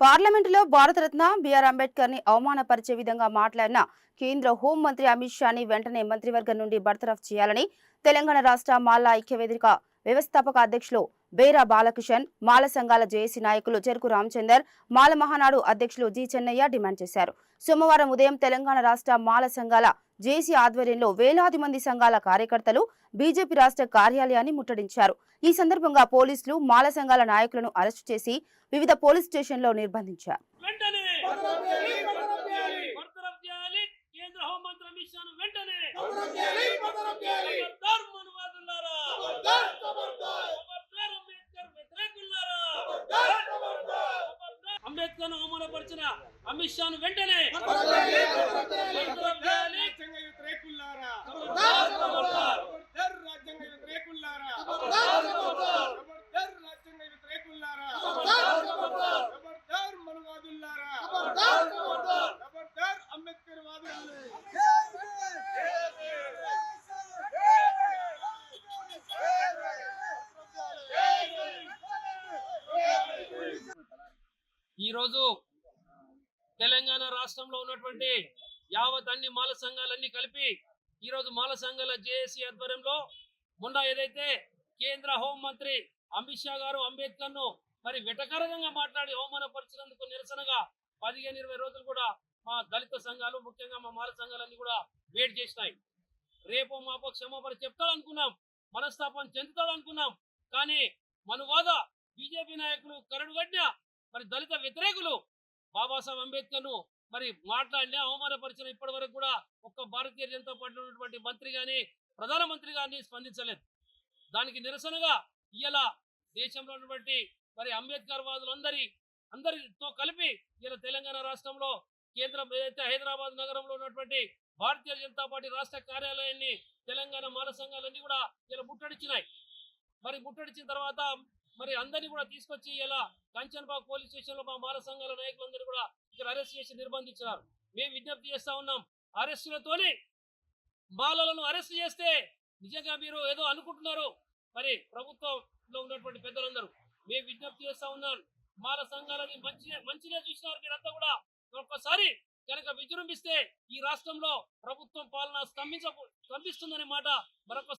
పార్లమెంటులో భారతరత్న బిఆర్ అంబేద్కర్ని అవమానపరిచే విధంగా మాట్లాడిన కేంద్ర హోంమంత్రి అమిత్ షాని వెంటనే మంత్రివర్గం నుండి బర్తరఫ్ చేయాలని తెలంగాణ రాష్ట్ర మాల ఐక్య వేదిక వ్యవస్థాపక అధ్యక్షులు బేరా బాలకిషన్ మాల సంఘాల జేఏసీ నాయకులు చెరుకు రామచందర్ మాల మహానాడు అధ్యక్షులు జి చెన్నయ్య డిమాండ్ చేశారు. సోమవారం ఉదయం తెలంగాణ రాష్ట్ర మాల సంఘాల జేసీ ఆధ్వర్యంలో వేలాది మంది సంఘాల కార్యకర్తలు బీజేపీ రాష్ట్ర కార్యాలయాన్ని ముట్టడించారు. ఈ సందర్భంగా పోలీసులు మాల సంఘాల నాయకులను అరెస్టు చేసి వివిధ పోలీస్ స్టేషన్లో నిర్బంధించారు. వెంటనే బర్తరఫ్ చేయాలి, బర్తరఫ్ చేయాలి. బర్తరఫ్ చేయాలి కేంద్ర హోంమంత్రి అమిత్ షాను వెంటనే బర్తరఫ్ చేయాలి, బర్తరఫ్ చేయాలి. ఖబర్దార్ మనువాదులారా ఖబర్దార్, ఖబర్దార్. ఖబర్దార్ అంబేద్కర్ వ్యతిరేకులారా ఖబర్దార్, ఖబర్దార్. ఖబర్దార్. అంబేద్కర్ అవమానపరిచిన అమిత్ షాను వెంటనే ఈరోజు తెలంగాణ రాష్ట్రంలో ఉన్నటువంటి యావత్ అన్ని మాల సంఘాలన్నీ కలిపి ఈరోజు మాల సంఘాల జేఏసీ ఆధ్వర్యంలో మొన్న ఏదైతే కేంద్ర హోంమంత్రి అమిత్ షా గారు అంబేద్కర్ను మరి వెటకరంగా మాట్లాడి అవమానపరిచినందుకు నిరసనగా పదిహేను ఇరవై రోజులు కూడా మా దళిత సంఘాలు ముఖ్యంగా మా మాల సంఘాలన్నీ కూడా వేట్ చేసినాయి. రేపు మాపో క్షమాపణ చెప్తాడనుకున్నాం మనస్తాపం చెందుతాడనుకున్నాం కానీ మనువాద బీజేపీ నాయకులు కరడుగడ్డ మరి దళిత వ్యతిరేకులు బాబాసాహెబ్ అంబేద్కర్ను మరి మాట్లాడినా అవమానపరిచిన ఇప్పటి వరకు కూడా ఒక్క భారతీయ జనతా పార్టీ ఉన్నటువంటి మంత్రి కానీ ప్రధానమంత్రి కానీ స్పందించలేదు. దానికి నిరసనగా ఇలా దేశంలో ఉన్నటువంటి మరి అంబేద్కర్ వాదులందరి అందరితో కలిపి ఇలా తెలంగాణ రాష్ట్రంలో కేంద్రం ఏదైతే హైదరాబాద్ నగరంలో ఉన్నటువంటి భారతీయ జనతా పార్టీ రాష్ట్ర కార్యాలయాన్ని తెలంగాణ మాల సంఘాలన్నీ కూడా ఇలా ముట్టడిచ్చినాయి. మరి ముట్టడించిన తర్వాత మరి అందరినీ కూడా తీసుకొచ్చి ఇలా కంచన్బాగ్ పోలీస్ స్టేషన్లో మా మాల సంఘాల నాయకులందరూ కూడా ఇక్కడ అరెస్ట్ చేసి నిర్బంధించినారు. మేము విజ్ఞప్తి చేస్తా ఉన్నాం. అరెస్టులతోనే మాలలను అరెస్ట్ చేస్తే నిజంగా మీరు ఏదో అనుకుంటున్నారు. మరి ప్రభుత్వంలో ఉన్నటువంటి పెద్దలందరూ మేము విజ్ఞప్తి చేస్తా ఉన్నాం. మాల సంఘాలని మంచి మంచిగా చూసినారు మీరంతా కూడా. ఒక్కసారి కనుక విజృంభిస్తే ఈ రాష్ట్రంలో ప్రభుత్వం పాలన స్తంభించ స్తంభిస్తుందనే మాట మరొక